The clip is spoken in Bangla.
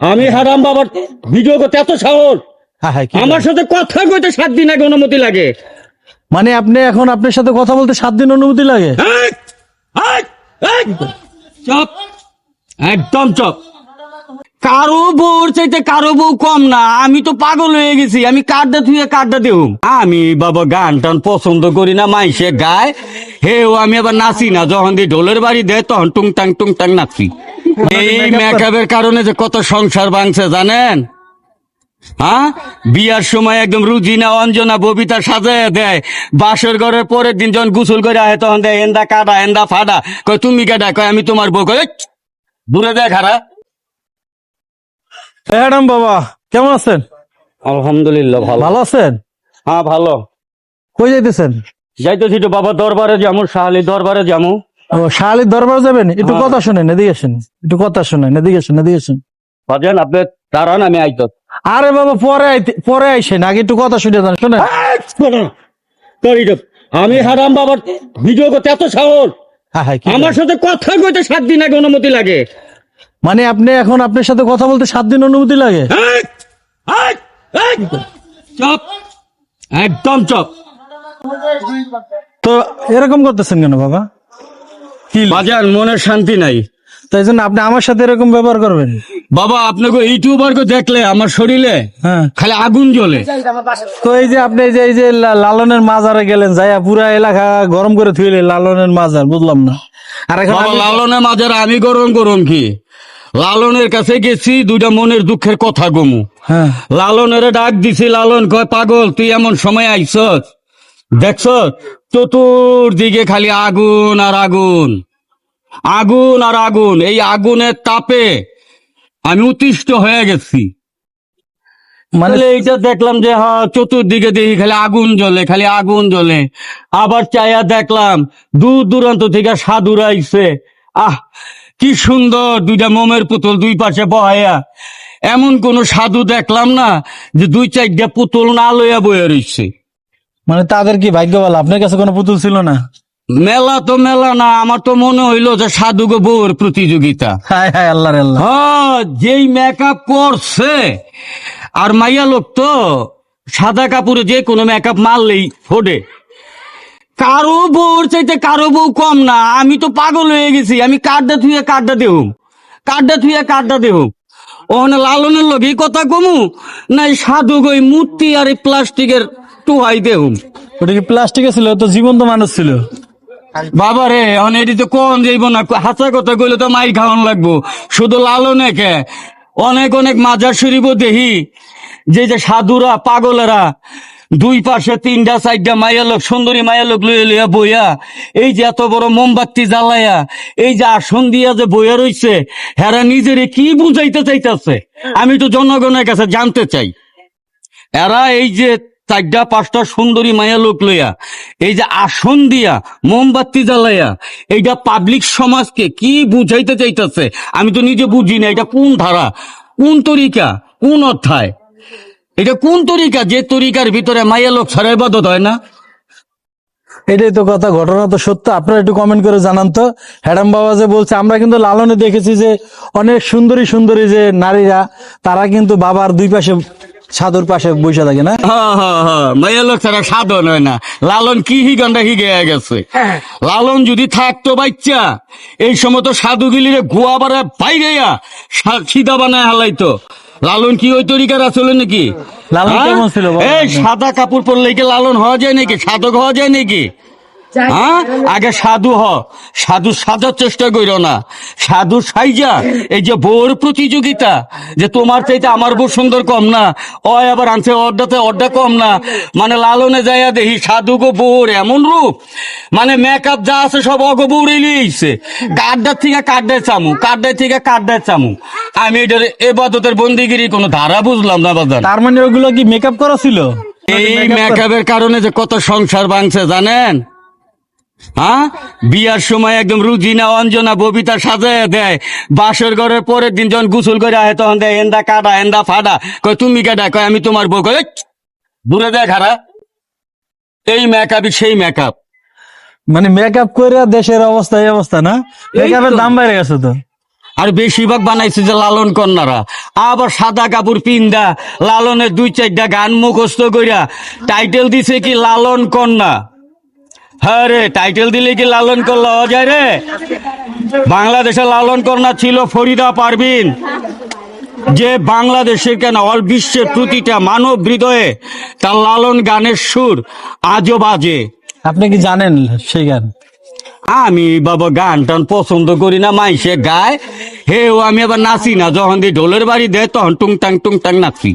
আমি হারাম বাবার ভিডিও করতে এত সাহস। হ্যাঁ হ্যাঁ আমার সাথে কথা কইতে সাত দিন আগে অনুমতি লাগে। মানে আপনি এখন আপনার সাথে কথা বলতে সাত দিন অনুমতি লাগে? চপ একদম চুপ। কারও বউর চাইতে কারও বউ কম না। আমি তো পাগল হয়ে গেছি আমি কার্ডটা থুয়ে কার্ডটা দেব। আমি বাবা গান টান পছন্দ করি না মাইসে গায়। হেও আমি আবার নাচি না। যখন দিয়ে ঢোলের বাড়ি দেয় তখন টুংটাং টুংটাং নাচি। এই মেকআপের কারণে যে কত সংসার ভাঙছে জানেন? হ্যাঁ? বিয়ার সময় একদম রুজিনা অঞ্জনা ববিতা সাজায় দেয়। বাসর ঘরের পরের দিন যখন গোসল করে আহে তখন দেয় এন্দা কাটা এন্দা ফাডা। কয় তুমি কাটা কয় আমি তোমার বউ। কয় "এই, দূরে দেখ হারা। ম্যাডাম বাবা কেমন আছেন? আলহামদুলিল্লাহ ভালো। ভালো আছেন? হ্যাঁ ভালো। কই যাইতেছেন? যাইতেছি তো বাবা দরবারে যামু শাহালি দরবারে যামু ও শালির দরবার যাবেন? একটু হ্যাঁ। কথা শুনেন এদিকে আসেন। একটু কথা শুনেন এদিকে আসেন এদিকে আসেন। বাজেন আপনি দাঁড়ান আমি আইত আরে বাবা পরে আইতে- পরে আইসেন আগে একটু কথা শুনে যান শুনেন। আমি হারাম বাবার ভিডিও করতে এত সাহস। হ্যাঁ হ্যাঁ আমার সাথে কথা কইতে সাত দিন আগে অনুমতি লাগে। মানে আপনি এখন আপনার সাথে কথা বলতে সাত দিন অনুমতি লাগে? চুপ। একদম চুপ। তো এরকম করতেছেন কেন বাবা? কি বাজার মনের শান্তি নাই। তাই জন্য আপনি আমার সাথে এরকম ব্যবহার করবেন? বাবা আপনাকে ইউটিউবার কে দেখলে আমার শরীরে হ্যাঁ। খালি আগুন জ্বলে। তো এই যে আপনি এই যে এই যে লালনের মাজারে গেলেন যাইয়া পুরা এলাকা গরম করে থুইলে লালনের মাজার বুঝলাম না। আর এখন লালনের মাঝে আমি গরম গরম কি? লালনের কাছে গেছি দুইটা মনের দুঃখের কথা গমু। হ্যাঁ। লালনের ডাক দিছি লালন কয় পাগল তুই এমন সময় আইসস দেখছ চতুর্দিকে খালি আগুন আর আগুন। আগুন আর আগুন এই আগুনের তাপে আমি উতিষ্ঠ হয়ে গেছি। মানে মানে এইটা দেখলাম যে হ্যাঁ চতুর্দিকে দেখি খালি আগুন জ্বলে খালি আগুন জ্বলে। আবার চাইয়া দেখলাম দূর দূরান্ত থেকে সাধুরা আইছে। আহ কি সুন্দর দুইটা মোমের পুতুল দুই পাশে বহাইয়া এমন কোন সাধু দেখলাম না যে দুই চারটা পুতুল না লইয়া বয়ে রইছে। মানে তাদের কি ভাগ্য ভালো? আপনার কাছে কোনো পুতুল ছিল না? মেলা তো মেলা না আমার তো মনে হইল যে সাধু গো বউর প্রতিযোগিতা। হায় হায় আল্লাহ আল্লাহ। হ্যাঁ যেই মেকআপ করছে আর মাইয়া লোক তো সাদা কাপড়ে যে কোনো মেকআপ মারলেই ফোটে কারও বউর চাইতে কারও বউ কম না। আমি তো পাগল হয়ে গেছি। আমি কার্ডটা থুয়ে কার্ডটা দেহ কার্ডটা থুয়ে কার্ডটা দেহ ওখানে লালনের লগে এই কথা কমু? না এই সাধু গই মূর্তি আর এই প্লাস্টিকের টুহাই দেহ ওটা কি প্লাস্টিকে ছিল? তো জীবন্ত মানুষ ছিল। বাবা রে এখন এটি তো কোন যাইব না। হাসা কথা কইলে তো মাই খাওয়ান লাগবো। শুধু লালনে কে? অনেক অনেক মাজার শরীফ দেহি যে যে সাধুরা পাগলেরা দুই পাশে তিনটা, চারটা মাইয়া লোক, সুন্দরী মাইয়া লোক লইয়া লইয়া বইয়া, এই যে এত বড় মোমবাতি জ্বালাইয়া এই যে আসন দিয়া যে বইয়া রইছে, হেরা নিজেরে কি বুঝাইতে চাইতেছে? আমি তো জনগণের কাছে জানতে চাই। এরা এই যে চারটা, পাঁচটা সুন্দরী মায়া লোক লইয়া, এই যে আসন দিয়া মোমবাতি জ্বালাইয়া এইটা পাবলিক সমাজকে কি বুঝাইতে চাইতেছে? আমি তো নিজে বুঝি না, এটা কোন ধারা? কোন তরিকা? কোন অধ্যায়? এটা কোন তরিকা? যে তরিকার ভিতরে মায়া লোক ছাড়া ইবাদত হয় না? এটাই তো কথা ঘটনা তো সত্য। আপনারা একটু কমেন্ট করে জানান তো। হ্যাডাম বাবা যে বলছে আমরা কিন্তু লালনে দেখেছি যে অনেক সুন্দরী সুন্দরী যে নারীরা তারা কিন্তু বাবার দুই পাশে সাধুর পাশে বসে থাকে না? মায়া লোক ছাড়া সাধন হয় না। লালন কি হিগানটা হিগে গেছে? লালন যদি থাকতো বাচ্চা এই সময় তো সাধুগিলিরে গুয়া বাড়া বাইরেয়া সিধা বানায় হালাইতো। লালন কি ওই তরিকার আসলে নাকি? লালন হ্যাঁ? কেমন ছিল এই সাদা কাপড় পরলে কি লালন হওয়া যায় নাকি? সাধক হওয়া যায় নাকি? হ্যাঁ? আগে সাধু হ। সাধু সাজার চেষ্টা কইরো না। সাধু সাইজা এই যে বউর প্রতিযোগিতা যে তোমার চাইতে আমার বউ সুন্দর কম না অয় আবার আনছে অর্ডাতে অর্ডা কম না। মানে লালনে যাইয়া দেখি সাধু গো বোর এমন রূপ। মানে মেকআপ যা আছে সব অগ বউরে লিয়েছে। কার্ডার থেকে কার্ডার চামু কার্ডার থেকে কার্ডার চামু। আমি এটার এবাদতের বন্দিগিরি কোনো ধারা বুঝলাম না বাজান। তার মানে ওগুলো কি মেকআপ করা ছিল? এই মেকআপের কারণে যে কত সংসার ভাঙছে জানেন? হ্যাঁ? বিয়ার সময় একদম রুজিনা অঞ্জনা ববিতা সাজায় দেয়। বাসর ঘরের পরের দিন যখন গোসল করে আহে তখন দেয় এন্দা কাটা এন্দা ফাটা কয় তুমি কাটা কয় আমি তোমার বউ। কয় দূরে দেখ হারা। এই মেকআপই সেই মেকআপ মানে মেকআপ করে দেশের অবস্থা এই অবস্থা না? মেকআপের দাম বেড়ে গেছে তো? আর বেশিরভাগ বানাইছে যে লালন কন্যারা। আবার সাদা কাপড় পিন্দা লালনের দুই চারটা গান মুখস্থ কইরা টাইটেল দিছে কি লালন কন্যা। হ্যাঁ রে টাইটেল দিলে কি লালন কন্যা হওয়া যায় রে? বাংলাদেশে লালন কন্যা ছিল ফরিদা পারবিন যে বাংলাদেশের কেন অল বিশ্বের প্রতিটা মানব হৃদয়ে তার লালন গানের সুর আজও বাজে। আপনি কি জানেন সেই গান? আমি বাবা গান টান পছন্দ করি না মাইসে গায়। হেও আমি আবার নাচি না যখন দিয়ে ঢোলের বাড়ি দেয় তখন টুং টাং টুং টাং নাচি।